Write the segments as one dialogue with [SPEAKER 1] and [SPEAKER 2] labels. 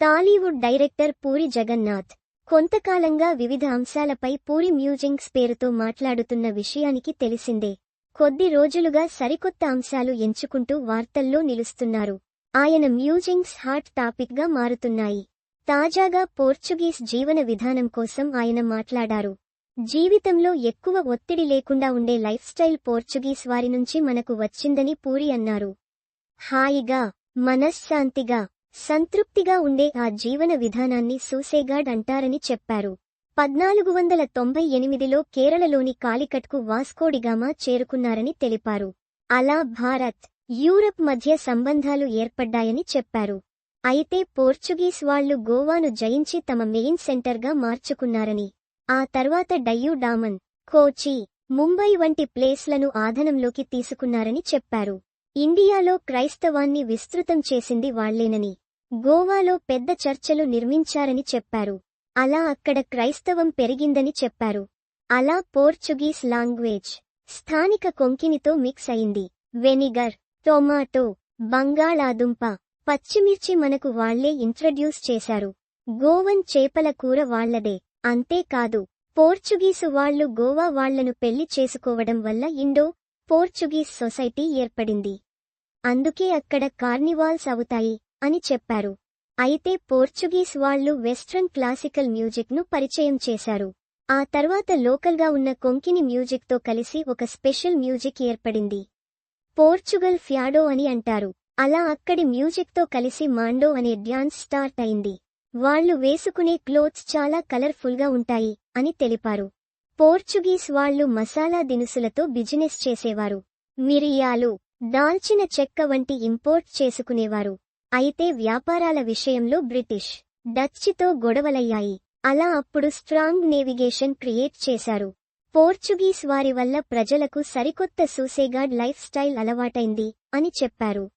[SPEAKER 1] Tollywood director puri Jagannadh కొంతకాలంగా వివిధ అంశాలపై పూరి మ్యూజింగ్స్ పేరుతో మాట్లాడుతున్న విషయానికి తెలిసిందే. కొద్ది రోజులుగా సరికొత్త అంశాలు ఎంచుకుంటూ వార్తల్లో నిలుస్తున్నారు. ఆయన మ్యూజింగ్స్ హాట్ టాపిక్గా మారుతున్నాయి. తాజాగా పోర్చుగీస్ జీవన విధానం కోసం ఆయన మాట్లాడారు. జీవితంలో ఎక్కువ ఒత్తిడి లేకుండా ఉండే లైఫ్ స్టైల్ పోర్చుగీస్ వారి నుంచి మనకు వచ్చిందని పూరి అన్నారు. హాయిగా మనశ్శాంతిగా సంతృప్తిగా ఉండే ఆ జీవన విధానాన్ని సూసేగాడ్ అంటారని చెప్పారు. పద్నాలుగు వందల తొంభై ఎనిమిదిలో కేరళలోని కాలికట్కు వాస్కోడిగామా చేరుకున్నారని తెలిపారు. అలా భారత్ యూరప్ మధ్య సంబంధాలు ఏర్పడ్డాయని చెప్పారు. అయితే పోర్చుగీస్ వాళ్ళు గోవాను జయించి తమ మెయిన్ సెంటర్గా మార్చుకున్నారని. ఆ తర్వాత డయ్యూ డామన్ కోచి ముంబై వంటి ప్లేస్లను ఆధనంలోకి తీసుకున్నారని చెప్పారు. ఇండియాలో క్రైస్తవాన్ని విస్తృతం చేసింది వాళ్ళేనని. గోవాలో పెద్ద చర్చలు నిర్మించారని చెప్పారు. అలా అక్కడ క్రైస్తవం పెరిగిందని చెప్పారు. అలా పోర్చుగీస్ లాంగ్వేజ్ స్థానిక కొంకినితో మిక్స్ అయింది. వెనిగర్ టొమాటో బంగాళాదుంప పచ్చిమిర్చి మనకు వాళ్ళే ఇంట్రడ్యూస్ చేశారు. గోవన్ చేపల కూర వాళ్ళదే. అంతేకాదు పోర్చుగీసు వాళ్ళు గోవా వాళ్ళను పెళ్ళి చేసుకోవడం వల్ల ఇండో పోర్చుగీస్ సొసైటీ ఏర్పడింది. అందుకే అక్కడ కార్నివాల్స్ అవుతాయి. అని చెప్పారు. అయితే పోర్చుగీస్ వాళ్ళు వెస్ట్రన్ క్లాసికల్ మ్యూజిక్ను పరిచయం చేశారు. ఆ తర్వాత లోకల్గా ఉన్న కొంకిని మ్యూజిక్తో కలిసి ఒక స్పెషల్ మ్యూజిక్ ఏర్పడింది. పోర్చుగల్ ఫ్యాడో అని అంటారు. అలా అక్కడి మ్యూజిక్తో కలిసి మాండో అనే డ్యాన్స్ స్టార్ట్ అయింది. వాళ్ళు వేసుకునే క్లోత్స్ చాలా కలర్ఫుల్గా ఉంటాయి అని తెలిపారు. పోర్చుగీస్ వాళ్ళు మసాలా దినుసులతో బిజినెస్ చేసేవారు. మిరియాలు దాల్చిన చెక్క వంటి ఇంపోర్ట్ చేసుకునేవారు. అయితే వ్యాపారాల విషయంలో బ్రిటిష్ డచ్చితో గొడవలయ్యాయి. అలా అప్పుడు స్ట్రాంగ్ నేవిగేషన్ క్రియేట్ చేశారు. పోర్చుగీస్ వారి వల్ల ప్రజలకు సరికొత్త సూసేగాడ్ లైఫ్ స్టైల్ అలవాటైంది అని చెప్పారు.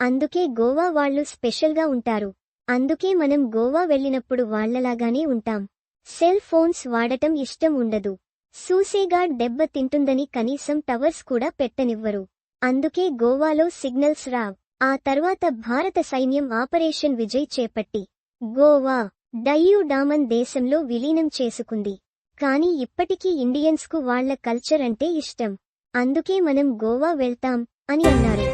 [SPEAKER 1] అందుకే గోవా వాళ్ళు స్పెషల్గా ఉంటారు. అందుకే మనం గోవా వెళ్ళినప్పుడు వాళ్ళలాగానే ఉంటాం. సెల్ ఫోన్స్ వాడటం ఇష్టం ఉండదు. సూసేగాడ్ దెబ్బ తింటుందని కనీసం టవర్స్ కూడా పెట్టనివ్వరు. అందుకే గోవాలో సిగ్నల్స్ రావ్. ఆ తర్వాత భారత సైన్యం ఆపరేషన్ విజయ్ చేపట్టి గోవా డయ్యూ డామన్ దేశంలో విలీనం చేసుకుంది. కానీ ఇప్పటికీ ఇండియన్స్కు వాళ్ళ కల్చర్ అంటే ఇష్టం. అందుకే మనం గోవా వెళ్తాం అని అన్నారు.